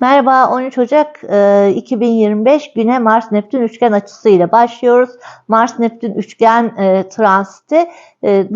Merhaba 13 Ocak e, 2025 güne Mars Neptün üçgen açısıyla başlıyoruz. Mars Neptün üçgen e, transiti e,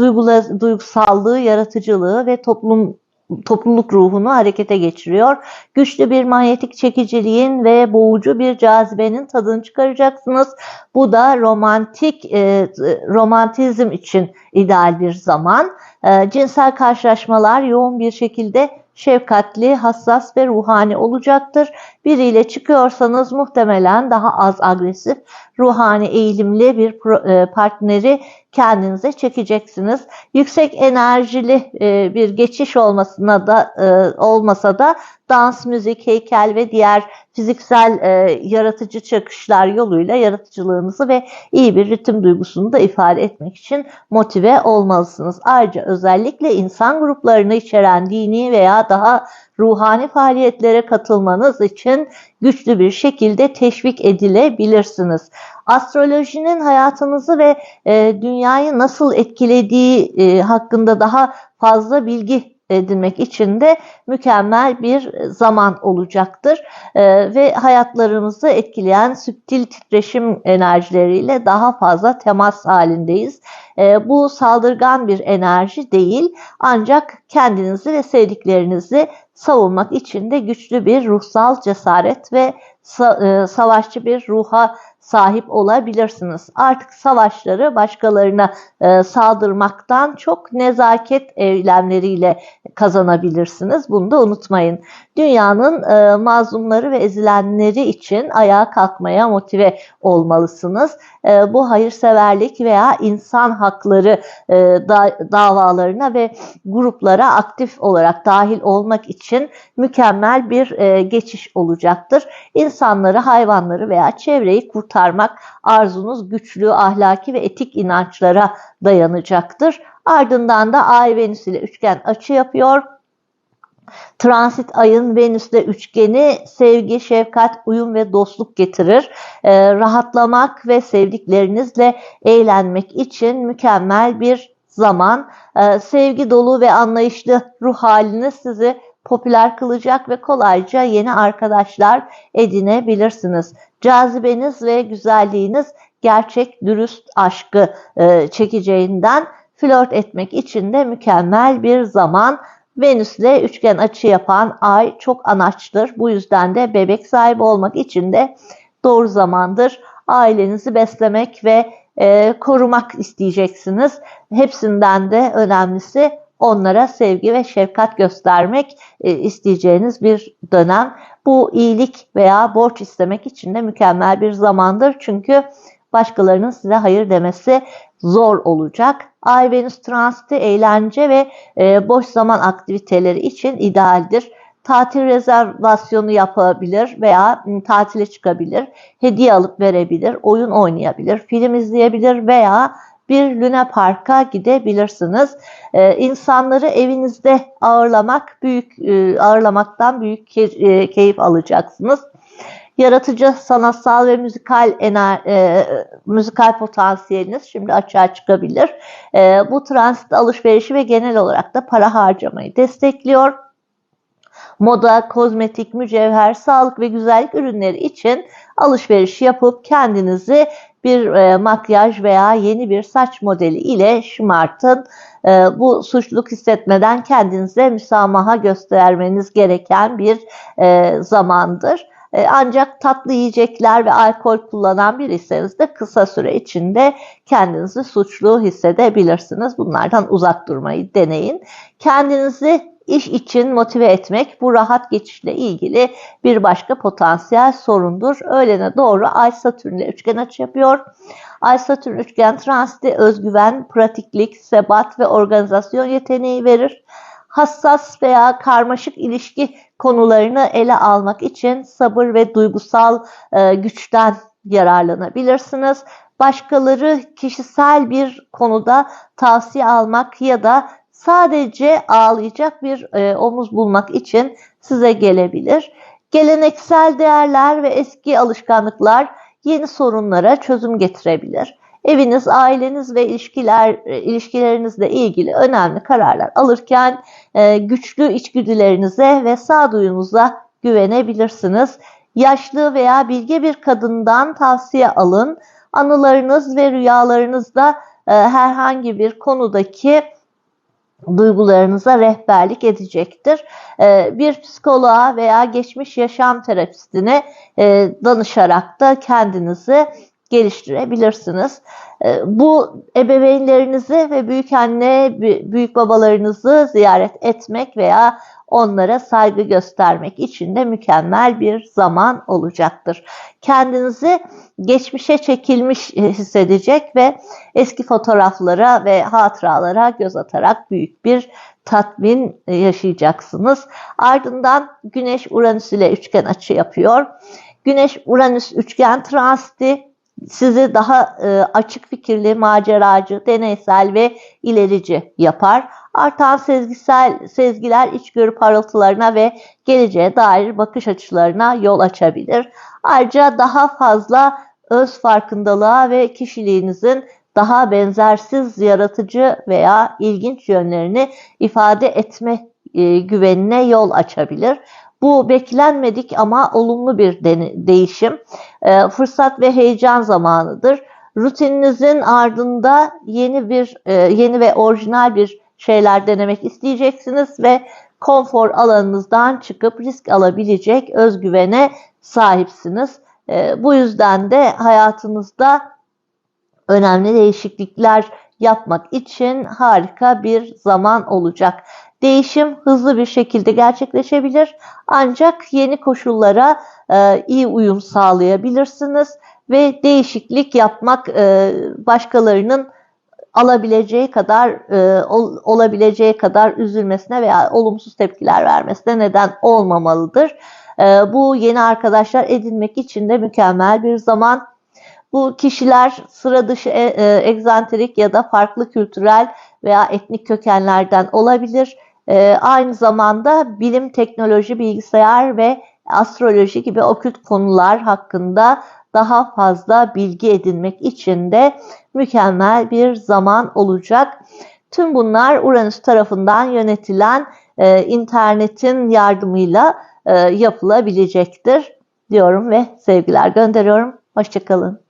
duygusallığı, yaratıcılığı ve toplum topluluk ruhunu harekete geçiriyor. Güçlü bir manyetik çekiciliğin ve boğucu bir cazibenin tadını çıkaracaksınız. Bu da romantik e, romantizm için ideal bir zaman. E, cinsel karşılaşmalar yoğun bir şekilde şefkatli, hassas ve ruhani olacaktır. Biriyle çıkıyorsanız muhtemelen daha az agresif, ruhani eğilimli bir e, partneri kendinize çekeceksiniz. Yüksek enerjili e, bir geçiş olmasına da e, olmasa da dans, müzik, heykel ve diğer fiziksel e, yaratıcı çıkışlar yoluyla yaratıcılığınızı ve iyi bir ritim duygusunu da ifade etmek için motive olmalısınız. Ayrıca özellikle insan gruplarını içeren dini veya daha ruhani faaliyetlere katılmanız için güçlü bir şekilde teşvik edilebilirsiniz. Astrolojinin hayatınızı ve e, dünyayı nasıl etkilediği e, hakkında daha fazla bilgi edinmek için de mükemmel bir zaman olacaktır. Ee, ve hayatlarımızı etkileyen süptil titreşim enerjileriyle daha fazla temas halindeyiz. Ee, bu saldırgan bir enerji değil ancak kendinizi ve sevdiklerinizi savunmak için de güçlü bir ruhsal cesaret ve e, savaşçı bir ruha sahip olabilirsiniz. Artık savaşları başkalarına e, saldırmaktan çok nezaket eylemleriyle kazanabilirsiniz. Bunu da unutmayın. Dünyanın e, mazlumları ve ezilenleri için ayağa kalkmaya motive olmalısınız. E, bu hayırseverlik veya insan hakları e, da, davalarına ve gruplara aktif olarak dahil olmak için mükemmel bir e, geçiş olacaktır. İnsanları, hayvanları veya çevreyi kurtarmak arzunuz güçlü ahlaki ve etik inançlara dayanacaktır. Ardından da Ay Venüs ile üçgen açı yapıyor Transit ayın Venüs'te üçgeni sevgi, şefkat, uyum ve dostluk getirir. Ee, rahatlamak ve sevdiklerinizle eğlenmek için mükemmel bir zaman. Ee, sevgi dolu ve anlayışlı ruh haliniz sizi popüler kılacak ve kolayca yeni arkadaşlar edinebilirsiniz. Cazibeniz ve güzelliğiniz gerçek dürüst aşkı e, çekeceğinden flört etmek için de mükemmel bir zaman. Venüs'le üçgen açı yapan ay çok anaçtır. Bu yüzden de bebek sahibi olmak için de doğru zamandır. Ailenizi beslemek ve e, korumak isteyeceksiniz. Hepsinden de önemlisi onlara sevgi ve şefkat göstermek e, isteyeceğiniz bir dönem. Bu iyilik veya borç istemek için de mükemmel bir zamandır. Çünkü başkalarının size hayır demesi zor olacak. Ay Venüs transiti eğlence ve e, boş zaman aktiviteleri için idealdir. Tatil rezervasyonu yapabilir veya tatile çıkabilir, hediye alıp verebilir, oyun oynayabilir, film izleyebilir veya bir lüne parka gidebilirsiniz. Ee, insanları evinizde ağırlamak büyük e, ağırlamaktan büyük e, keyif alacaksınız yaratıcı, sanatsal ve müzikal ener, e, müzikal potansiyeliniz şimdi açığa çıkabilir. E, bu transit alışverişi ve genel olarak da para harcamayı destekliyor. Moda, kozmetik, mücevher, sağlık ve güzellik ürünleri için alışveriş yapıp kendinizi bir e, makyaj veya yeni bir saç modeli ile şımartın. E, bu suçluluk hissetmeden kendinize müsamaha göstermeniz gereken bir e, zamandır. E, ancak tatlı yiyecekler ve alkol kullanan biriyseniz de kısa süre içinde kendinizi suçlu hissedebilirsiniz. Bunlardan uzak durmayı deneyin. Kendinizi iş için motive etmek bu rahat geçişle ilgili bir başka potansiyel sorundur. Öğlene doğru Ay Satürn ile üçgen açı yapıyor. Ay Satürn üçgen transiti özgüven, pratiklik, sebat ve organizasyon yeteneği verir hassas veya karmaşık ilişki konularını ele almak için sabır ve duygusal e, güçten yararlanabilirsiniz. Başkaları kişisel bir konuda tavsiye almak ya da sadece ağlayacak bir e, omuz bulmak için size gelebilir. Geleneksel değerler ve eski alışkanlıklar yeni sorunlara çözüm getirebilir eviniz, aileniz ve ilişkiler e, ilişkilerinizle ilgili önemli kararlar alırken e, güçlü içgüdülerinize ve sağduyunuza güvenebilirsiniz. Yaşlı veya bilge bir kadından tavsiye alın. Anılarınız ve rüyalarınızda e, herhangi bir konudaki duygularınıza rehberlik edecektir. E, bir psikoloğa veya geçmiş yaşam terapistine e, danışarak da kendinizi geliştirebilirsiniz. E, bu ebeveynlerinizi ve büyük anne, büyük babalarınızı ziyaret etmek veya onlara saygı göstermek için de mükemmel bir zaman olacaktır. Kendinizi geçmişe çekilmiş hissedecek ve eski fotoğraflara ve hatıralara göz atarak büyük bir tatmin yaşayacaksınız. Ardından Güneş Uranüs ile üçgen açı yapıyor. Güneş Uranüs üçgen transiti sizi daha e, açık fikirli, maceracı, deneysel ve ilerici yapar. Artan sezgisel sezgiler içgörü parıltılarına ve geleceğe dair bakış açılarına yol açabilir. Ayrıca daha fazla öz farkındalığa ve kişiliğinizin daha benzersiz, yaratıcı veya ilginç yönlerini ifade etme e, güvenine yol açabilir. Bu beklenmedik ama olumlu bir değişim. E, fırsat ve heyecan zamanıdır. Rutininizin ardında yeni bir e, yeni ve orijinal bir şeyler denemek isteyeceksiniz ve konfor alanınızdan çıkıp risk alabilecek özgüvene sahipsiniz. E, bu yüzden de hayatınızda önemli değişiklikler yapmak için harika bir zaman olacak. Değişim hızlı bir şekilde gerçekleşebilir ancak yeni koşullara e, iyi uyum sağlayabilirsiniz ve değişiklik yapmak e, başkalarının alabileceği kadar e, ol, olabileceği kadar üzülmesine veya olumsuz tepkiler vermesine neden olmamalıdır. E, bu yeni arkadaşlar edinmek için de mükemmel bir zaman. Bu kişiler sıra dışı e, e, egzantrik ya da farklı kültürel veya etnik kökenlerden olabilir. E, aynı zamanda bilim, teknoloji, bilgisayar ve astroloji gibi okült konular hakkında daha fazla bilgi edinmek için de mükemmel bir zaman olacak. Tüm bunlar Uranüs tarafından yönetilen e, internetin yardımıyla e, yapılabilecektir diyorum ve sevgiler gönderiyorum. Hoşçakalın.